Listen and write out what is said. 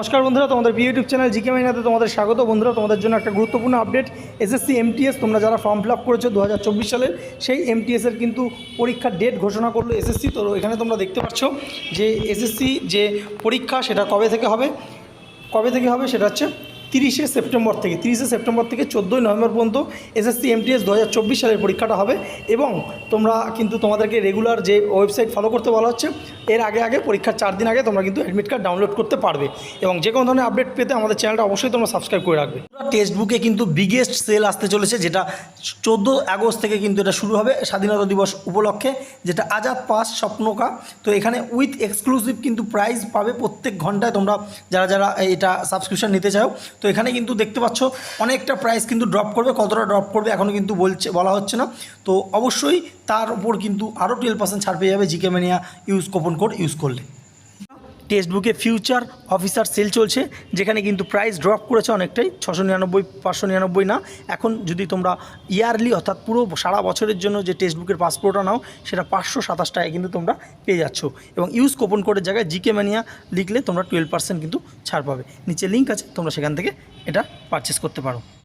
নমস্কার বন্ধুরা, তোমাদের ইউটিউব চ্যানেল জিকে মাইনাতে তোমাদের স্বাগত। বন্ধুরা, তোমাদের জন্য একটা গুরুত্বপূর্ণ আপডেট এসএসসি এমটিএস তোমরা যারা ফর্ম ফিল আপ করেছ দু সালের, সেই এমটিএসের কিন্তু পরীক্ষার ডেট ঘোষণা করল এসএসসি তো এখানে তোমরা দেখতে পাচ্ছ যে এসএসসি যে পরীক্ষা, সেটা কবে থেকে হবে? কবে থেকে হবে? সেটা হচ্ছে তিরিশে সেপ্টেম্বর থেকে, তিরিশে সেপ্টেম্বর থেকে চোদ্দোই নভেম্বর পর্যন্ত এসএসসি এমটিএস দু সালের পরীক্ষাটা হবে এবং তোমরা কিন্তু তোমাদেরকে রেগুলার যে ওয়েবসাইট ফলো করতে বলা হচ্ছে, এর আগে আগে পরীক্ষার চার দিন আগে তোমরা কিন্তু অ্যাডমিট কার্ড ডাউনলোড করতে পারবে এবং যে কোনো ধরনের আপডেট পেতে আমাদের চ্যানেলটা অবশ্যই তোমরা সাবস্ক্রাইব করে রাখবে। টেক্সট বুকে কিন্তু বিগেস্ট সেল আসতে চলেছে, যেটা চোদ্দ আগস্ট থেকে কিন্তু এটা শুরু হবে, স্বাধীনতা দিবস উপলক্ষে, যেটা আজাদ পাস স্বপ্নকা। তো এখানে উইথ এক্সক্লুসিভ কিন্তু প্রাইজ পাবে প্রত্যেক ঘন্টায় তোমরা, যারা যারা এটা সাবস্ক্রিপশন নিতে চাও তো এখানে কিন্তু দেখতে পাচ্ছ অনেকটা প্রাইস কিন্তু ড্রপ করবে, কতটা ড্রপ করবে এখনও কিন্তু বলছে, বলা হচ্ছে না। তো অবশ্যই তার উপর কিন্তু আরও টুয়েলভ পার্সেন্ট ছাড় পেয়ে যাবে GK use coupon code use করলে। টেক্সট বুকে ফিউচার অফিসার সেল চলছে, যেখানে কিন্তু প্রাইস ড্রপ করেছে অনেকটাই, ছশো নিরানব্বই, পাঁচশো নিরানব্বই না। এখন যদি তোমরা ইয়ারলি অর্থাৎ পুরো সারা বছরের জন্য যে টেক্সট বুকের পাসপোর্টটা নাও, সেটা পাঁচশো সাতাশ টাকায় কিন্তু তোমরা পেয়ে যাচ্ছ। এবং ইউজ কোপন কোডের জায়গায় জিকে ম্যানিয়া লিখলে তোমরা টুয়েলভ পার্সেন্ট কিন্তু ছাড় পাবে। নিচে লিঙ্ক আছে, তোমরা সেখান থেকে এটা পারচেস করতে পারো।